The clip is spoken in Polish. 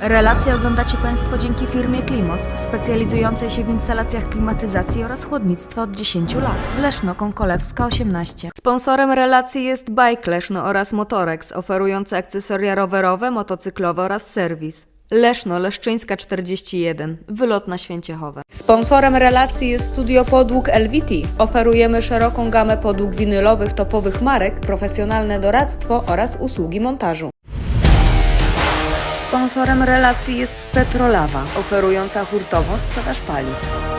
Relacje oglądacie Państwo dzięki firmie Klimos, specjalizującej się w instalacjach klimatyzacji oraz chłodnictwa od 10 lat. w Leszno Konkolewska 18. Sponsorem relacji jest Bike Leszno oraz Motorex, oferujące akcesoria rowerowe, motocyklowe oraz serwis. Leszno, Leszczyńska 41, wylot na Święciechowe. Sponsorem relacji jest studio podłóg LVT. Oferujemy szeroką gamę podłóg winylowych topowych marek, profesjonalne doradztwo oraz usługi montażu. Sponsorem relacji jest Petrolawa, oferująca hurtową sprzedaż paliw.